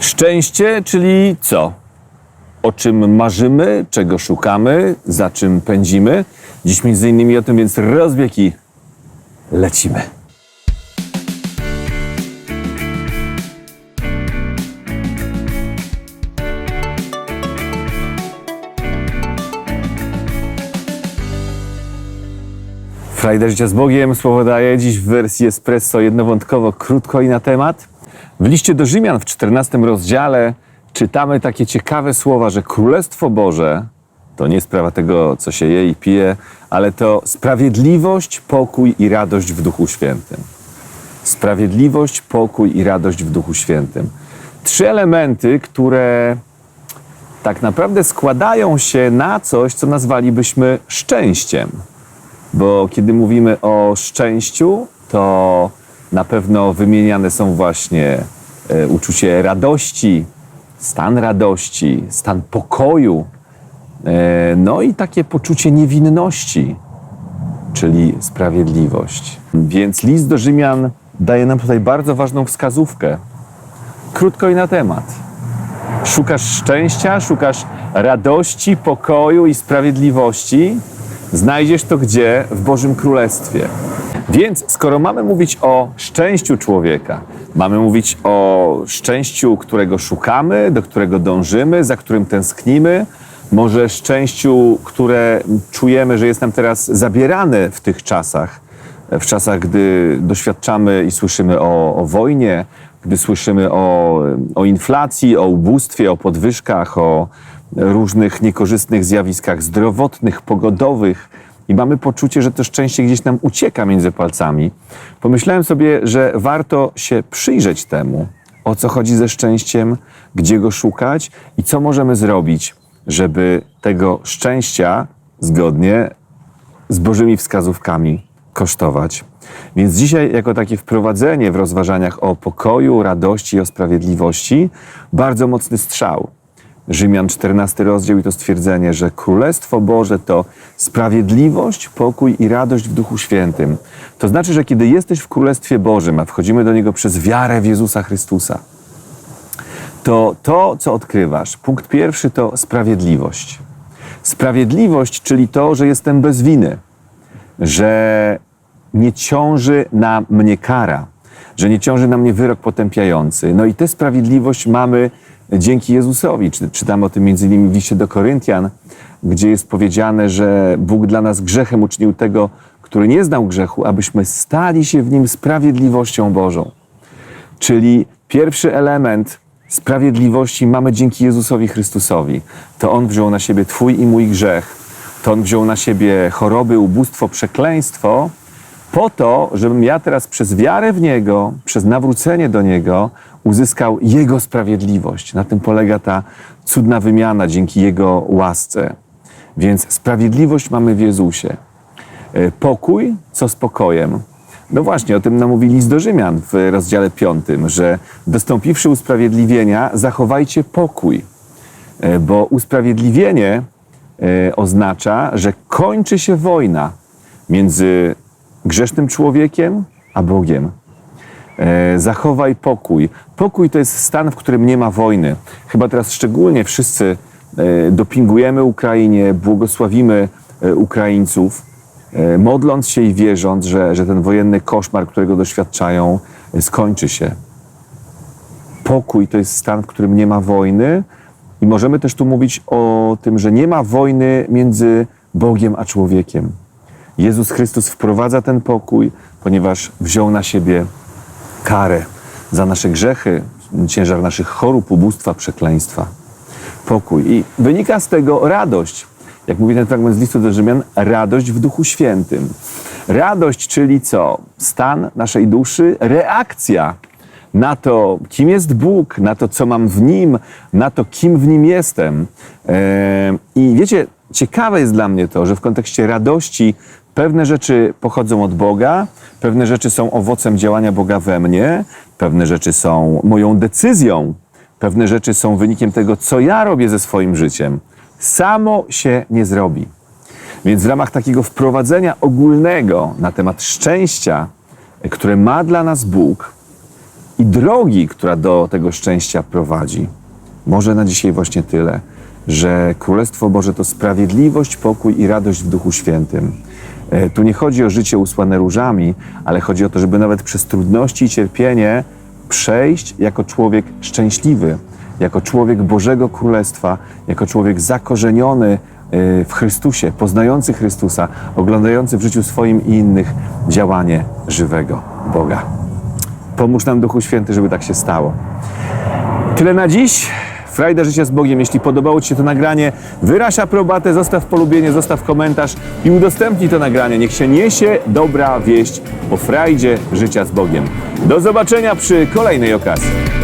Szczęście, czyli co? O czym marzymy, czego szukamy, za czym pędzimy. Dziś między innymi o tym, więc rozbiegi lecimy. Frajda Życia z Bogiem słowo daje dziś w wersji espresso jednowątkowo, krótko i na temat. W liście do Rzymian w 14 rozdziale czytamy takie ciekawe słowa, że Królestwo Boże to nie sprawa tego, co się je i pije, ale to sprawiedliwość, pokój i radość w Duchu Świętym. Sprawiedliwość, pokój i radość w Duchu Świętym. Trzy elementy, które tak naprawdę składają się na coś, co nazwalibyśmy szczęściem. Bo kiedy mówimy o szczęściu, to na pewno wymieniane są właśnie e, uczucie radości, stan radości, stan pokoju, e, no i takie poczucie niewinności, czyli sprawiedliwość. Więc list do Rzymian daje nam tutaj bardzo ważną wskazówkę. Krótko i na temat. Szukasz szczęścia, szukasz radości, pokoju i sprawiedliwości. Znajdziesz to gdzie? W Bożym Królestwie. Więc skoro mamy mówić o szczęściu człowieka, mamy mówić o szczęściu, którego szukamy, do którego dążymy, za którym tęsknimy, może szczęściu, które czujemy, że jest nam teraz zabierane w tych czasach, w czasach, gdy doświadczamy i słyszymy o, o wojnie, gdy słyszymy o, o inflacji, o ubóstwie, o podwyżkach, o różnych niekorzystnych zjawiskach zdrowotnych, pogodowych i mamy poczucie, że to szczęście gdzieś nam ucieka między palcami, pomyślałem sobie, że warto się przyjrzeć temu, o co chodzi ze szczęściem, gdzie go szukać i co możemy zrobić, żeby tego szczęścia zgodnie z Bożymi wskazówkami kosztować. Więc dzisiaj, jako takie wprowadzenie w rozważaniach o pokoju, radości i o sprawiedliwości, bardzo mocny strzał. Rzymian 14 rozdział i to stwierdzenie, że Królestwo Boże to sprawiedliwość, pokój i radość w Duchu Świętym. To znaczy, że kiedy jesteś w Królestwie Bożym, a wchodzimy do niego przez wiarę w Jezusa Chrystusa, to to, co odkrywasz, punkt pierwszy to sprawiedliwość. Sprawiedliwość, czyli to, że jestem bez winy, że nie ciąży na mnie kara, że nie ciąży na mnie wyrok potępiający. No i tę sprawiedliwość mamy dzięki Jezusowi. Czy- Czytamy o tym między innymi w liście do Koryntian, gdzie jest powiedziane, że Bóg dla nas grzechem uczynił tego, który nie znał grzechu, abyśmy stali się w nim sprawiedliwością Bożą. Czyli pierwszy element sprawiedliwości mamy dzięki Jezusowi Chrystusowi. To On wziął na siebie Twój i mój grzech. To On wziął na siebie choroby, ubóstwo, przekleństwo, po to, żebym ja teraz przez wiarę w Niego, przez nawrócenie do Niego uzyskał Jego sprawiedliwość. Na tym polega ta cudna wymiana dzięki Jego łasce. Więc sprawiedliwość mamy w Jezusie. E, Pokój, co z pokojem? No właśnie, o tym nam mówi list do Rzymian w rozdziale 5, że dostąpiwszy usprawiedliwienia, zachowajcie pokój. E, Bo usprawiedliwienie e, oznacza, że kończy się wojna między grzesznym człowiekiem a Bogiem. E, Zachowaj pokój. Pokój to jest stan, w którym nie ma wojny. Chyba teraz szczególnie wszyscy e, dopingujemy Ukrainie, błogosławimy e, Ukraińców, e, modląc się i wierząc, że, że ten wojenny koszmar, którego doświadczają, e, skończy się. Pokój to jest stan, w którym nie ma wojny, i możemy też tu mówić o tym, że nie ma wojny między Bogiem a człowiekiem. Jezus Chrystus wprowadza ten pokój, ponieważ wziął na siebie karę za nasze grzechy, ciężar naszych chorób, ubóstwa, przekleństwa. Pokój. I wynika z tego radość. Jak mówi ten fragment z listu do Rzymian, radość w Duchu Świętym. Radość, czyli co? Stan naszej duszy, reakcja na to, kim jest Bóg, na to, co mam w Nim, na to, kim w Nim jestem. Eee, I wiecie, ciekawe jest dla mnie to, że w kontekście radości pewne rzeczy pochodzą od Boga, pewne rzeczy są owocem działania Boga we mnie, pewne rzeczy są moją decyzją, pewne rzeczy są wynikiem tego, co ja robię ze swoim życiem. Samo się nie zrobi. Więc w ramach takiego wprowadzenia ogólnego na temat szczęścia, które ma dla nas Bóg, i drogi, która do tego szczęścia prowadzi. Może na dzisiaj właśnie tyle, że Królestwo Boże to sprawiedliwość, pokój i radość w Duchu Świętym. E, Tu nie chodzi o życie usłane różami, ale chodzi o to, żeby nawet przez trudności i cierpienie przejść jako człowiek szczęśliwy, jako człowiek Bożego Królestwa, jako człowiek zakorzeniony e, w Chrystusie, poznający Chrystusa, oglądający w życiu swoim i innych działanie żywego Boga. Pomóż nam Duchu Święty, żeby tak się stało. Tyle na dziś. Frajda życia z Bogiem. Jeśli podobało Ci się to nagranie, wyraź aprobatę, zostaw polubienie, zostaw komentarz i udostępnij to nagranie. Niech się niesie dobra wieść o frajdzie życia z Bogiem. Do zobaczenia przy kolejnej okazji.